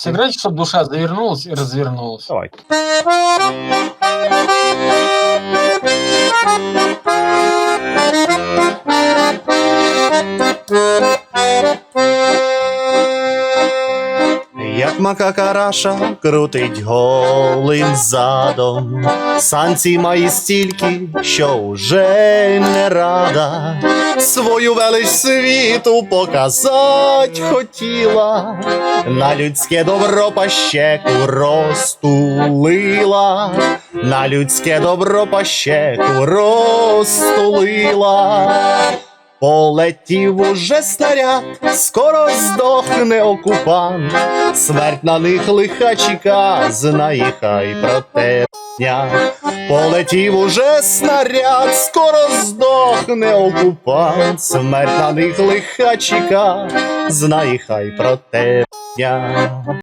Сыграйте, чтобы душа завернулась и развернулась. Давай. Як макака раша крутить голим задом, санці має стільки, що уже не рада, свою велич світу показать хотіла, на людське добро пащеку розтулила, на людське добро пащеку розтулила. Полетів уже снаряд, скоро здохне окупант, смерть на них лиха чека, знає хай про те дня. Полетів уже снаряд, скоро здохне окупант, смерть на них лиха чека, знає хай про те дня.